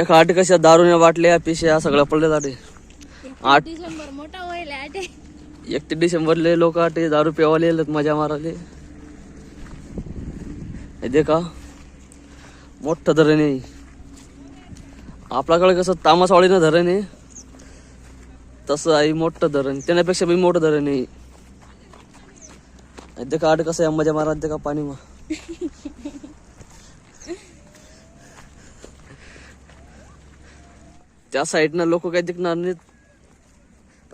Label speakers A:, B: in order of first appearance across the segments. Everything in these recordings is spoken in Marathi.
A: या खाट कशा दारूने बाटल्या पिशा सगळं पडले जाते. आठ
B: डिसेंबर मोठा होईल आटे
A: एकतीस डिसेंबरले लोक आटे दारू पेवाले मजा माराले हे दे का मोठं धरण आहे. आपल्याकडे कसं तामासवाडीनं धरण आहे. तसं आहे मोठं धरण. त्याच्यापेक्षा बी मोठं धरण आहे. का आठ कसं आहे मजा मारा दे का पाणी मग त्या साईडनं लोक काही दिखणार नाहीत.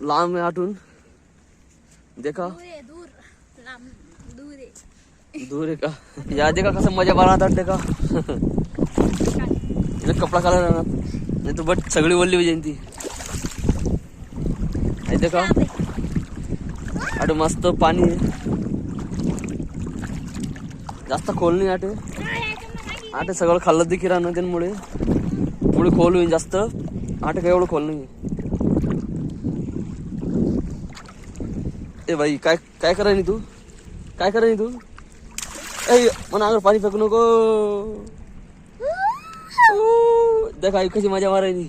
A: लांब आहे आठून देखा.
B: दूर आहे
A: का? या दे का कसं मजा मारणार दे का तिला कपडा काढा राहणार नाही तर बट सगळी वल्ली होईल ती ते का आठ मस्त पाणी आहे. जास्त खोल नाही आटे आटे सगळं खाल्लं देखील राहणं त्यांमुळे. पुढे खोल होईल जास्त. आटे काय एवढं खोल नाही ए भाई काय काय करायनी तू? काय करायनी तू? ए मना अंगावर पाणी फेकू नको. देखा आई कशी मजा मारायनी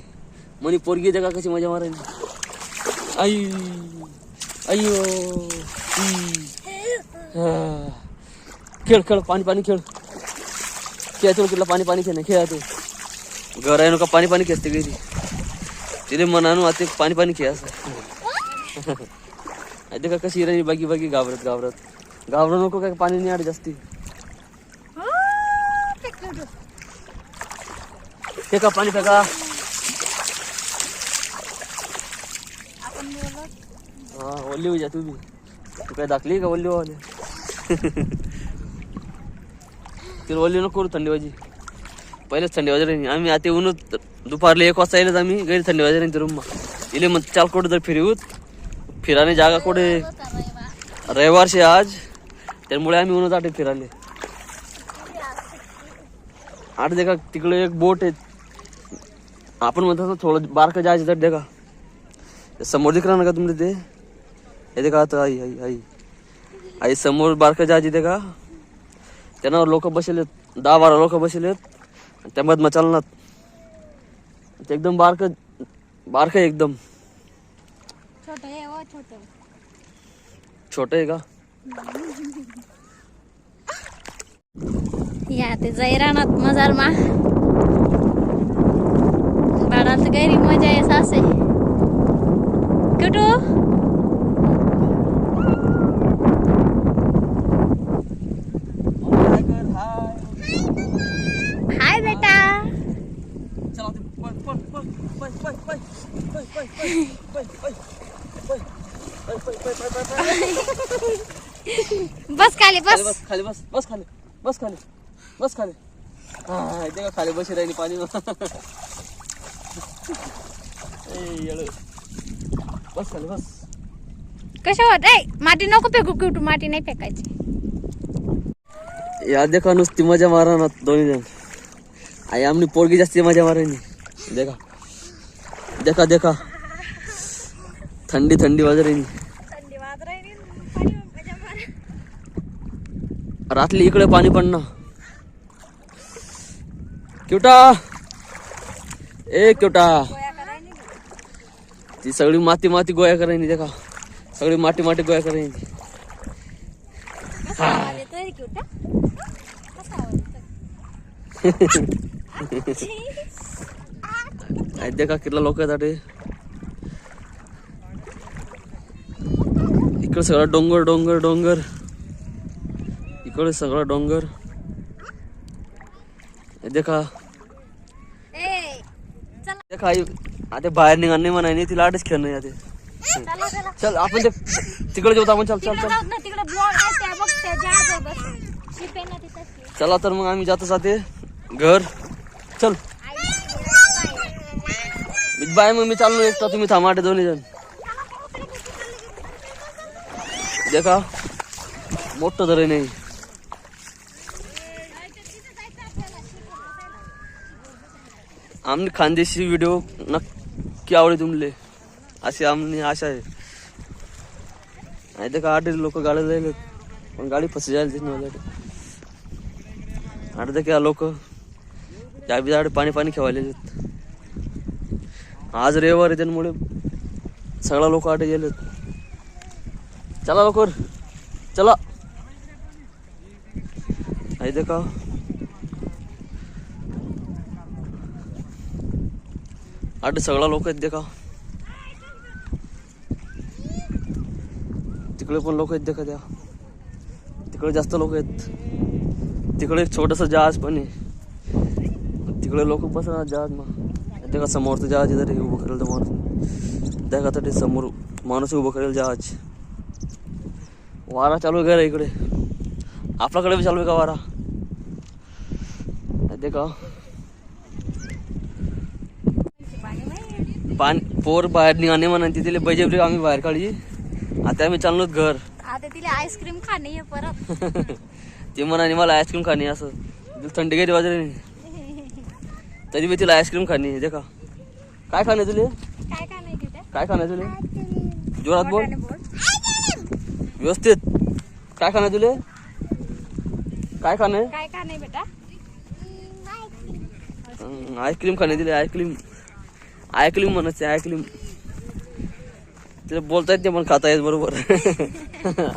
A: म्हणे पोरगी देखा कशी मजा मारायनी आई अय्यो खेळ खेळ पाणी पाणी खेळ. खेळ तुला पाणी पाणी खेळ खेळा तू. घर आहे नका पाणी पाणी खेळते गेली तिने मनानं आता पाणी पाणी खेळ असं. ते का कशी राहिली बागी बागी घाबरत घाबरत. घाबरू नको काय पाणी नाही आड जास्ती. फेका पाणी फेका. हा ओल्ली होई जा तू बी. तू काय दाखली का ओल्ली वाले? तिला ओल्ली नको करू थंडी वाजी पहिलेच थंडी वाजत राहिली. आम्ही आता येऊन दुपारला एक वाजता येईल आम्ही. गैर थंडी वाजे नाही रूम इले मग चाल कुठे जर फिरवूत फिराने जागा कुठे? रविवार शे आज. त्यामुळे आम्ही उन्हात आटे फिराले आठ देखा तिकडे एक बोट आहे. आपण म्हणतो थोडं बारकं जायचं तर देखा. समोर दिख ना का तुमचे ते? हे देखा आता आई आई आई. आई समोर बारकं जायची ते का त्यांना लोक बसलेत दहा बारा लोक बसलेत. त्यामध्ये मग चालणार. ते एकदम बारक बारक आहे एकदम.
B: छोट आहे हो छोट
A: छोट आहे का?
B: या ते जैरानात मजार मा. बाळात गैरी मजा आहे सासे कुठू हाय बेटा बस खाली बस.
A: बस खाली बस बस खाली बस खाली बस खाली. हा इथे का खाली बशी राहिली पाणी. बस. खाली बस.
B: कशा होत ए माती नको फेकू कुठू माती नाही फेकायची.
A: या देखा नुसती मजा मारा ना दोन्ही जण. आई आमनी पोरगी जास्ती मजा मारायनी देखा. देखा देखा. थंडी थंडी वाजरायनी रातली इकडे पाणी पडणं क्युटा ए क्युटा ती सगळी माती माती गोया करायनी देखा. सगळी माती माती गोया करायनी आई देखा कितला लोक आहेत आटे इकडे सगळं डोंगर डोंगर डोंगर. इकडे सगळं डोंगर. देखा. देखा आई आता बाहेर निघा नाही म्हणाय तिला आठच खेळणं आहे ते चल आपण ते तिकडे जाऊ आपण चल चल चल. चला तर मग आम्ही जातो जाते घर. चल. बाय मग मी चाललो एकटा तुम्ही थांबा दोन्ही जण. देखा. मोठं धरे नाही. आमने खानदेशी व्हिडिओ नक्की आवडे तुमले अशी आमनी आशा आहे नाही तर का आठ लोक गाड्या जायला पण गाडी फसी जायला तिथे आठ तर लोक त्या बिजाकडे पाणी पाणी खेळायला येतात आज रविवार आहे त्यामुळे सगळा लोक आठ गेलेत चला लवकर चला। नाही का आठ सगळा लोक आहेत देखा. तिकडे पण लोक आहेत देखा द्या त्या. तिकडे जास्त लोक आहेत. तिकडे एक छोटस जहाज पण आहे. तिकडे लोक बसणार जहाज मग. देखा समोरचं जहाज इधर उभं करेल तर माणूस देखा तर ते समोर माणूस उभं करेल जहाज. वारा चालू आहे इकडे? आपल्याकडे बी चालू आहे का वारा? देखा. पाणी पोर बाहेर निघाणे म्हणा तिथे बजेबरी आम्ही बाहेर काढली. आता आम्ही चाललोत घर.
B: आता तिला आईस्क्रीम खाणे आहे परत.
A: ते म्हणाने मला आईस्क्रीम खाणे असं. थंडी गेली वाजले तरी मी तिला आईस्क्रीम खाणे देखा. काय खाणे तुले?
B: काय
A: खाणे तुले? जोरात बोल. व्यवस्थित. काय खाणे तुले? काय खाणे?
B: काय नाही बेटा?
A: आईस्क्रीम खाणे दिले आईस्क्रीम ऐकली म्हणायचे ऐकली. तिला बोलता येत नाही पण खाता येत बरोबर.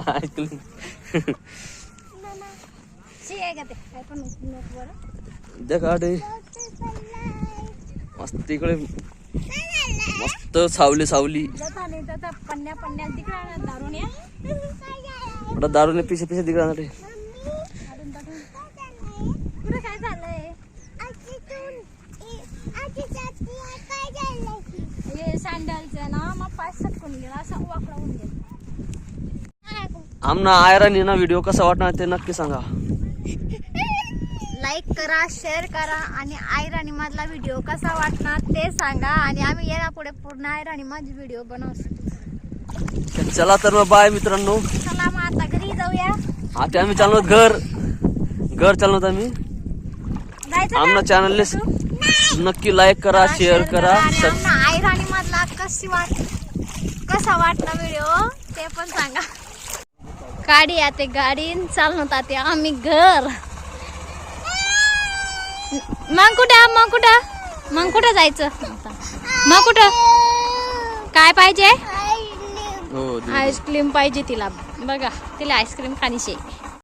B: ऐकली.
A: देखा ते मस्त तिकडे. मस्त सावली सावली.
B: जाता नाही पिसे तिकडे दारून
A: दारूने
B: काय झालंय? सँडलचं ना मग पाय सटकून गेला असा वाकडा होऊन गेला
A: आमना आयरानी ना व्हिडिओ कसा वाटणार ते नक्की सांगा.
B: लाईक करा शेअर करा आणि आयराणी मधला व्हिडिओ कसा वाटणार ते सांगा आणि आम्ही यापुढे पूर्ण आयराणी माझी व्हिडिओ बनवू.
A: चला तर मग बाय मित्रांनो.
B: चला मग आता घरी जाऊया.
A: आता आम्ही चाललो घर. घर चाललो आम्ही? आमना चॅनल नक्की लाईक करा शेअर करा
B: आणि
A: सब-
B: आमना आयराणी मधला कशी वाट कसा वाटला व्हिडिओ ते पण सांगा. गाडी आते गाडी चालवत होता आम्ही घर. मग कुठं? मग कुठं? मग कुठं जायचं? मग कुठं? काय पाहिजे?
A: हो.
B: आईस्क्रीम पाहिजे तिला. बघा तिला आईस्क्रीम खाणीशी